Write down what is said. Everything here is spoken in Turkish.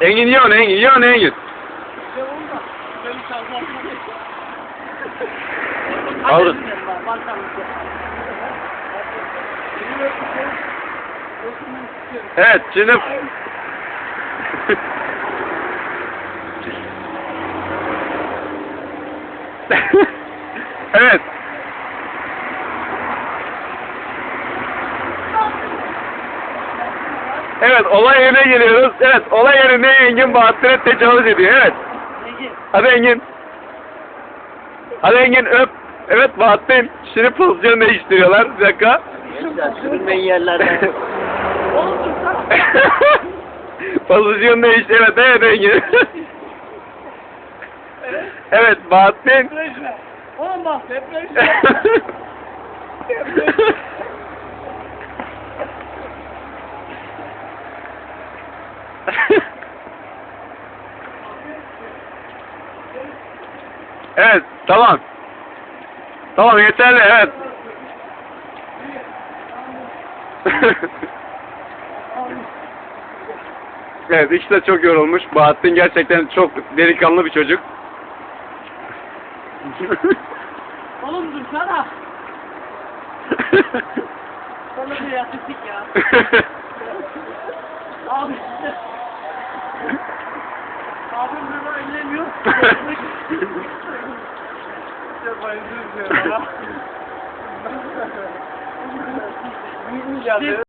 Engin yiyor Engin yiyor Engin. Aldı. Evet şimdi evet. Evet olay yerine geliyoruz. Evet olay yerinde Engin Bahattin'e tecavüz ediyor. Evet. Hadi Engin. Hadi Engin öp. Evet Bahattin. Şimdi pozisyon değiştiriyorlar. Bir dakika. Gençler sürünmeyin yerlerden. pozisyon değişti. Evet evet Engin. evet Bahattin. Olmaz depreşme. evet tamam. Tamam yeterli evet. evet işte çok yorulmuş. Bahattin gerçekten çok delikanlı bir çocuk. Oğlum dursana. Sana bir yatıklık ya. Abi. Abim bunu ellemiyor. İşte bayılıyoruz ya.